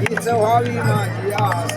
हीच व्हावी माझी आस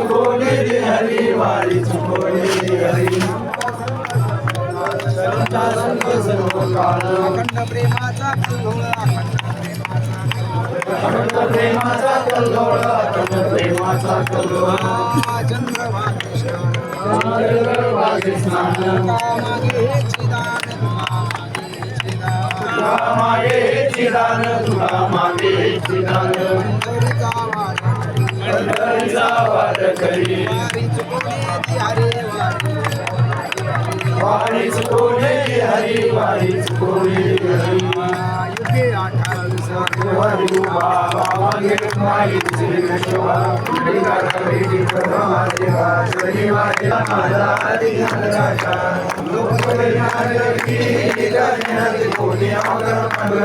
वारी हरी वारी चुकवले संता संत सर्व काळ अखंड प्रेमाचा कुंभोळ अखंड प्रेमाचा कल्लोळ अखंड प्रेमाचा कल्लोळ चंद्रभागे चंद्रभागे स्नान मागे हे चिदान मागे हे चिदान तुला मागे हे चिदान तुला मागे पंढरीचा वाट करी पंढरीचा वाट वारी करी चुकवली हरे वारी वारी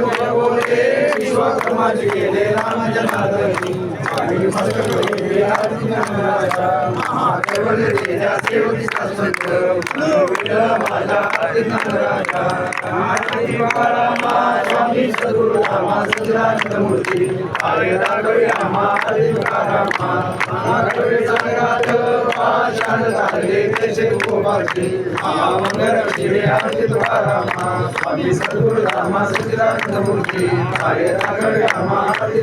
चुकवले रे विश्वकर्माचे केले जन्मादरी आणि भक्त केले आरती राजा महाकेवल तेजा सेवकी संत माझा आदि राजा आरती रामा स्वामी सद्गुरु रामा सदानंद मूर्ती हरे राघवे रामा हरे रामा राघवे संगात पाषाण झाले त्याचे गोपाची मंगल शिवे आरती रामा स्वामी सद्गुरु रामा सदानंद मूर्ती हरे राघवे रामा हरे